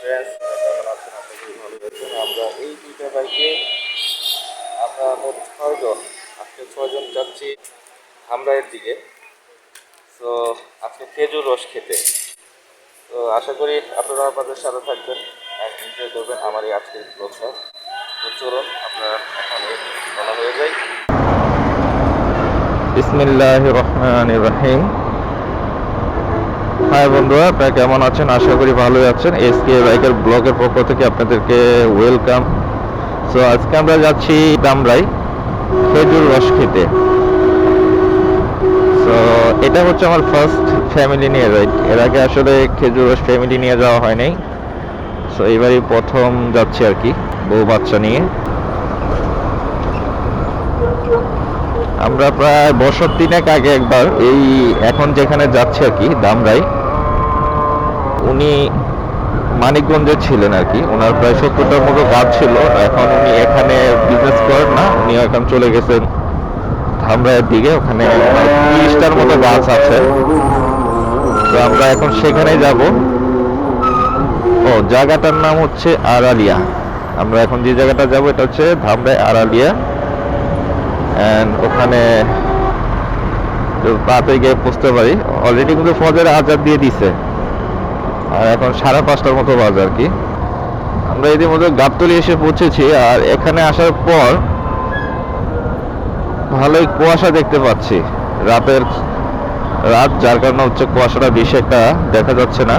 Friends কেমন ভালো আছেন আমরা এই দুইটা বাইকে আমরা মোট ছয়জন, আজকে ছয়জন যাচ্ছি হামরাইয়ের দিকে। তো আজকে খেজুর রস খেতে। তো আশা করি আপনারা আমাদের সাথে থাকবেন আর এনজয় করবেন আমার এই আজকের ব্লগটা তো চলুন, আমরা এখন বলা হয়ে যাই বিসমিল্লাহ রহমান রহিম। হাই বন্ধুরা, আপনারা কেমন আছেন? আশা করি ভালোই আছেন। এসকে বাইকের ব্লগের পক্ষ থেকে আপনাদেরকে ওয়েলকাম সো আজকে আমরা যাচ্ছি দামরাই খেজুর রস খেতে। সো এটা হচ্ছে আমার ফার্স্ট ফ্যামিলি নিয়ে রাইড এর আগে আসলে খেজুর রস ফ্যামিলি নিয়ে যাওয়া হয় নাই। সো এবারই প্রথম যাচ্ছি আর কি, বউ বাচ্চা নিয়ে। আমরা প্রায় বছর তিনেক আগে একবার এই এখন যেখানে যাচ্ছে আর কি, দামরাই। উনি মানিকগঞ্জে ছিলেন আর কি। ওনার প্রায় সত্তরটার মতো গাছ ছিল। এখন উনি এখানে বিজনেস করেন না। উনি এখন চলে গেছেন ধামরাইয়ের দিকে। ওখানে তিরিশটার মতো গাছ আছে। তো আমরা এখন সেখানে যাব। ও, জায়গাটার নাম হচ্ছে আড়ালিয়া। আমরা এখন যে জায়গাটা যাব, এটা হচ্ছে ধামরাই আড়ালিয়া। অ্যান্ড ওখানে তাড়াতাড়ি গিয়ে পৌঁছতে পারি। অলরেডি কিন্তু ফজর আজাদ দিয়ে দিছে। আর এখন সাড়ে পাঁচটার মতো বাজে আর কি। আমরা ইতিমধ্যে গাবতলি এসে পৌঁছেছি আর এখানে আসার পর ভালোই কুয়াশা দেখতে পাচ্ছি। রাতের রাত, যার কারণে হচ্ছে কুয়াশাটা বেশি একটা দেখা যাচ্ছে না।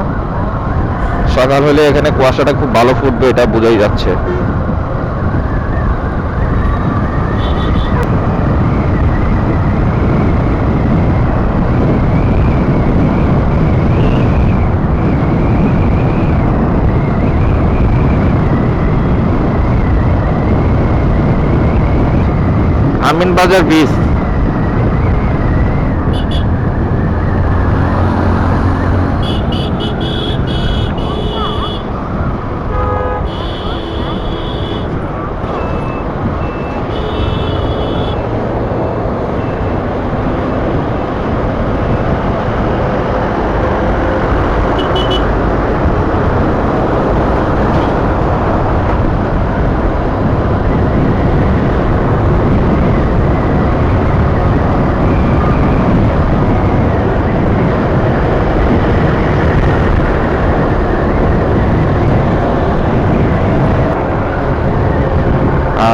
সকাল হলে এখানে কুয়াশাটা খুব ভালো ফুটবে, এটা বোঝাই যাচ্ছে। আমিন বাজার ব্রিজ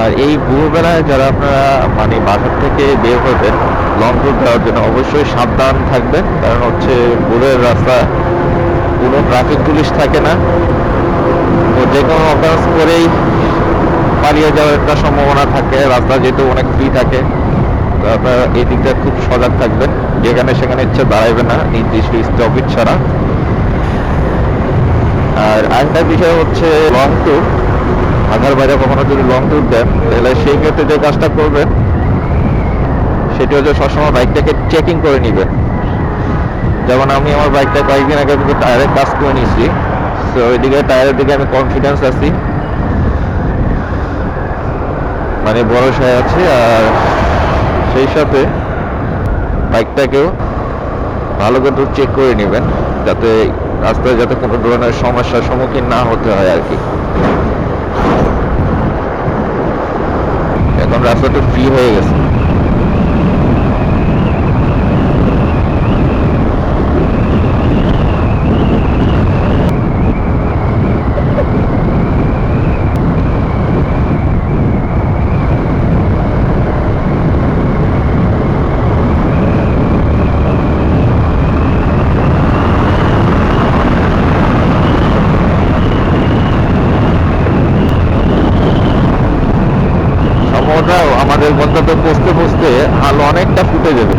আর এই ভোরবেলায় যারা আপনারা মানে বাজার থেকে বের হবেন লং ট্যুর যাওয়ার জন্য অবশ্যই সাবধান থাকবেন। কারণ হচ্ছে ভোরের রাস্তা, কোনো ট্রাফিক পুলিশ থাকে না। তো যে কোনো অফেন্স করেই পালিয়ে যাওয়ার একটা সম্ভাবনা থাকে। রাস্তা যেহেতু অনেক ফ্রি থাকে, তো আপনারা এই দিকটা খুব সজাগ থাকবেন। যেখানে সেখানে ইচ্ছে দাঁড়াইবে না, নির্দিষ্ট স্টপিজ ছাড়া। আর আরেকটা বিষয় হচ্ছে লং ট্যুর আধার বাইরে কখনো যদি লং ট্যুর দেন, তাহলে সেই ক্ষেত্রে যে কাজটা করবেন, সেটি হচ্ছে সবসময় বাইকটাকে চেকিং করে নেবেন। যেমন আমি আমার বাইকটা কয়েকদিন আগে টায়ারের কাজ করে নিয়েছি। তো ওইদিকে টায়ারের দিকে আমি কনফিডেন্স আছি। মানে ভরসায় আছি আর সেই সাথে বাইকটাকেও ভালো করে চেক করে নেবেন, যাতে রাস্তায় যাতে কোনো ধরনের সমস্যার সম্মুখীন না হতে হয় আর কি। এখন রাস্তাটা ফ্রি হয়ে গেছে। আমাদের গন্তব্যে পৌঁছতে হাল অনেকটা ফুটে যাবে।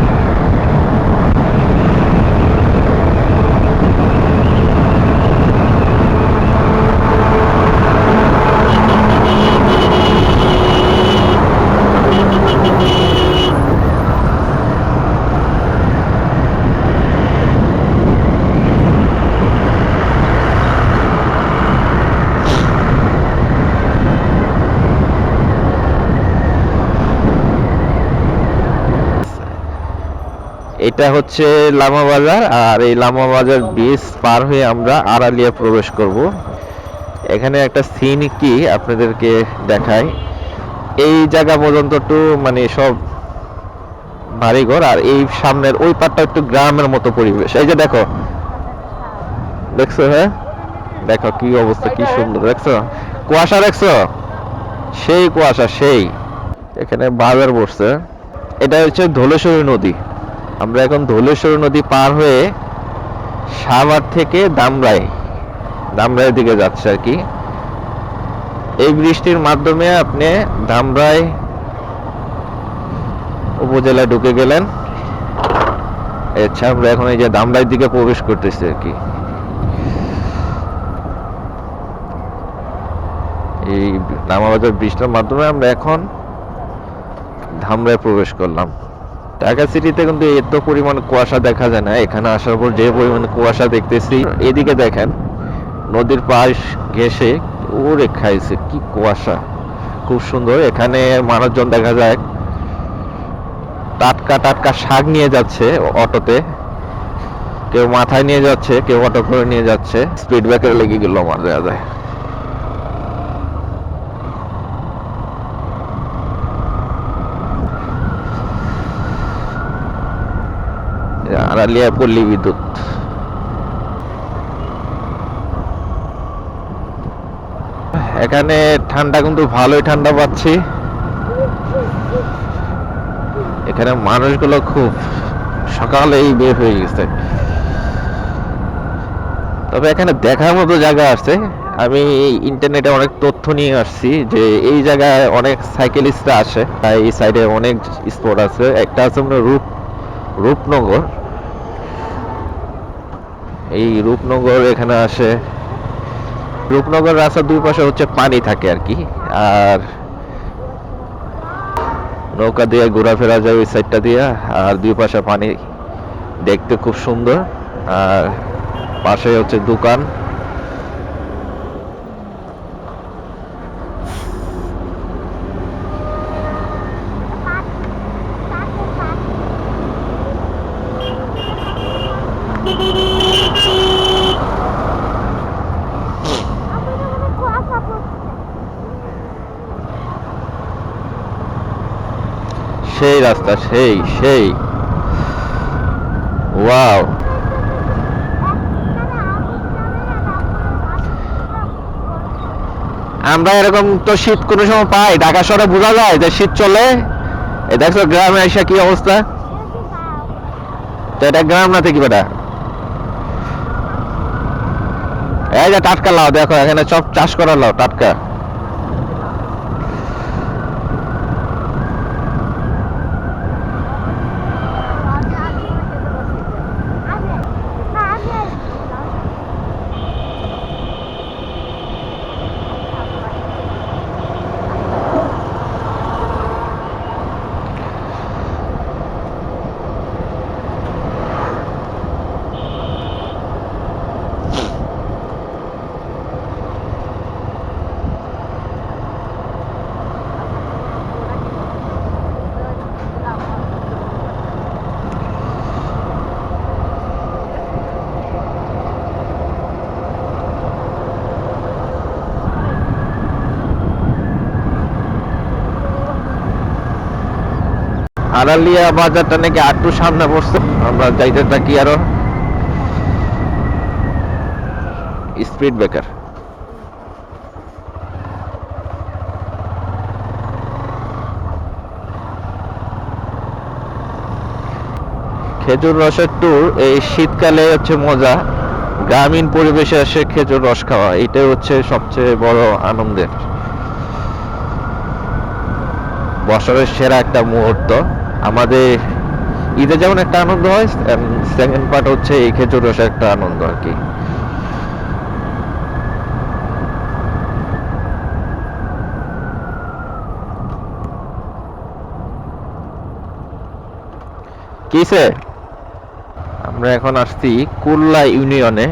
এটা হচ্ছে লামা বাজার, আর এই লামা বাজার ব্রিজ পার হয়ে আমরা আড়ালিয়া প্রবেশ করব। এখানে একটা সিন কি আপনাদেরকে দেখাই। এই জায়গা পর্যন্ত একটু মানে সব বাড়িঘর, আর এই সামনের ওই পাটটা একটু গ্রামের মতো পরিবেশ। এই যে দেখো। দেখছ হ্যাঁ? দেখো কি অবস্থা, কি সুন্দর, দেখছ? কুয়াশা দেখছ? সেই কুয়াশা, সেই। এখানে বাজার বসছে। এটা হচ্ছে ধলেশ্বরী নদী। আমরা এখন ধলেশ্বরী নদী পার হয়ে সাভার থেকে দামরাই, দামরাইয়ের দিকে যাচ্ছে আর কি। এই বৃষ্টির মাধ্যমে আপনি ধামরাই উপজেলায় ঢুকে গেলেন। আচ্ছা আমরা এখন এই যে দামরাইয়ের দিকে প্রবেশ করতেছি আর কি। এই নামাবাজার বৃষ্টির মাধ্যমে আমরা এখন ধামরায় প্রবেশ করলাম। ঢাকা সিটিতে কিন্তু এত পরিমাণ কুয়াশা দেখা যায় না। এখানে আসার পর যে পরিমাণ কুয়াশা দেখতেছি এদিকে দেখেন নদীর পাশ ঘেসে ওরে খাইছে কি কুয়াশা। খুব সুন্দর এখানে মানুষজন দেখা যায় টাটকা টাটকা শাক নিয়ে যাচ্ছে অটোতে। কেউ মাথায় নিয়ে যাচ্ছে কেউ অটো করে নিয়ে যাচ্ছে। স্পিড ব্রেকার লেগে গেল আমার দেখা যায়। আড়ালিয়া পল্লী বিদ্যুৎ। এখানে ঠান্ডা কিন্তু ভালোই ঠান্ডা পাচ্ছি। এখানে মানুষগুলো খুব সকালেই বের হয়ে গেছে। তবে এখানে দেখার মতো জায়গা আছে। আমি ইন্টারনেটে অনেক তথ্য নিয়ে আসছি যে এই জায়গায় অনেক সাইকেলিস্টরা আসে। তাই এই সাইডে অনেক স্পট আছে। একটা আছে আপনার রূপ রূপনগর। এই রূপনগর এখানে আসে। রূপনগর রাস্তার দুই পাশে হচ্ছে পানি থাকে আর কি। আর নৌকা দিয়ে ঘোরাফেরা যায় ওই সাইডটা দিয়ে, আর দুই পাশে পানি দেখতে খুব সুন্দর। আর পাশে হচ্ছে দোকান। সেই রাস্তা, সেই সেই। ওয়াও। আমরা এরকম তো শীত কোনো সময় পাই, ঢাকা শহরে বোঝা যায় যে শীত চলে। এই দেখছ গ্রামে এসে কি অবস্থা? তো এটা গ্রাম না থেকে বেটা? এই যে টাটকা লাও দেখো, এখানে সব চাষ করা লাও টাটকা। আড়ালিয়া বাজারটা নাকি আটটু সামনে পড়ছে। আমরা যাইতে থাকি আরও। Speed breaker. খেজুর রসের ট্যুর এই শীতকালে হচ্ছে মজা। গ্রামীণ পরিবেশে এসে খেজুর রস খাওয়া, এটাই হচ্ছে সবচেয়ে বড় আনন্দের। বছরের সেরা একটা মুহূর্ত। আমাদের ঈদে যেমন একটা আনন্দ হয় সেকেন্ড পার্ট হচ্ছে এই খেজুর রসের একটা আনন্দ আর কি। কিসে আমরা এখন আসছি কুল্লা ইউনিয়নে।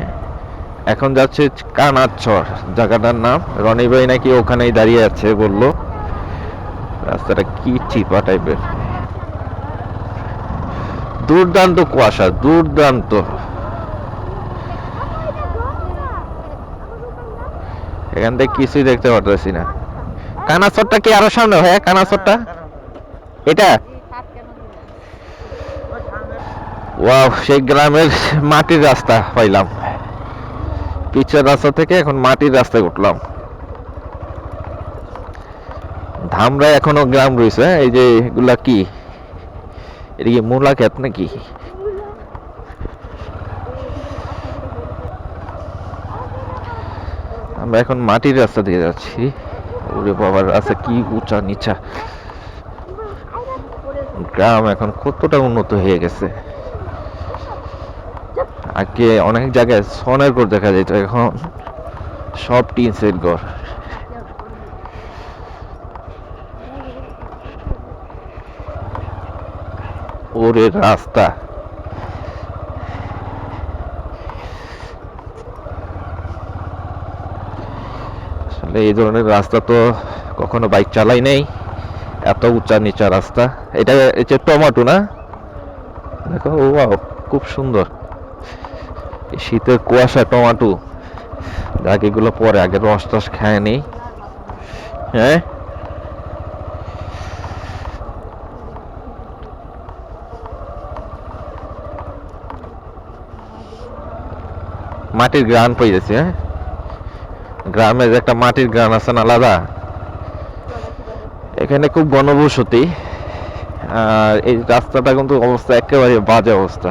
এখন যাচ্ছে কানাচ্ছর জায়গাটার নাম। রনি ভাই নাকি ওখানেই দাঁড়িয়ে আছে বলল। রাস্তাটা কি চিপা টাইপের দুর্দান্ত কুয়াশা, দুর্দান্ত। এখান থেকে কিছুই দেখতে পারতেছি না। কানাচরটা কি আরও সামনে ভাইয়া? কানাচরটা এটা? ওয়াও, সেই গ্রামের মাটির রাস্তা পাইলাম। পিচের রাস্তা থেকে এখন মাটির রাস্তায় উঠলাম। ধামরা এখনও গ্রাম রয়েছে? এই যে এগুলা কি? এটা কি মূলা ক্ষেত নাকি? আমরা এখন মাটির রাস্তা দিয়ে যাচ্ছি। ওরে বাবার রাস্তা কি উঁচা নিচা। গ্রাম এখন কতটা উন্নত হয়ে গেছে। আগে অনেক জায়গায় সনের ঘর দেখা যেত, এখন সব টিন সেট ঘর। ওরে রাস্তা। আসলে এই ধরনের রাস্তা তো কখনো বাইক চালাই নাই। এত উঁচা নিচা রাস্তা। এটা হচ্ছে টমাটো না? দেখো ওয়াও খুব সুন্দর। শীতের কুয়াশা টমাটো। যাক এগুলো পরে আগে রস টস খায় নেই। হ্যাঁ? মাটির গ্রান পাইতেছি হ্যাঁ? গ্রামের একটা মাটির গ্রান আছে না আলাদা এখানে খুব ঘনবসতি আর এই রাস্তাটা কিন্তু অবস্থা একেবারে বাজে অবস্থা।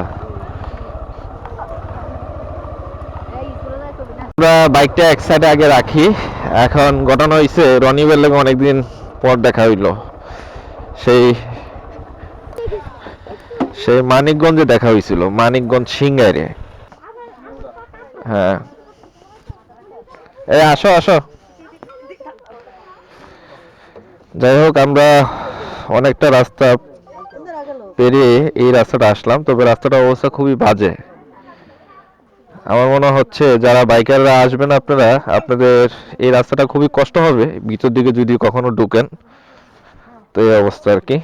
আমরা বাইকটা এক সাইডে আগে রাখি, এখন ঘটনা হয়েছে রনিবের লোক অনেকদিন পর দেখা হইল। সেই সেই মানিকগঞ্জে দেখা হয়েছিল মানিকগঞ্জ সিঙ্গারে হ্যাঁ। এই আসো আসো। যাই হোক, আমরা অনেকটা রাস্তা পেরিয়ে এই রাস্তাটা আসলাম, তবে রাস্তাটার অবস্থা খুবই বাজে। আমার মনে হচ্ছে যারা বাইকাররা আসবেন আপনারা, আপনাদের এই রাস্তাটা খুবই কষ্ট হবে, ভিতর দিকে যদি কখনো ঢুকেন, তো এই অবস্থা আর কি।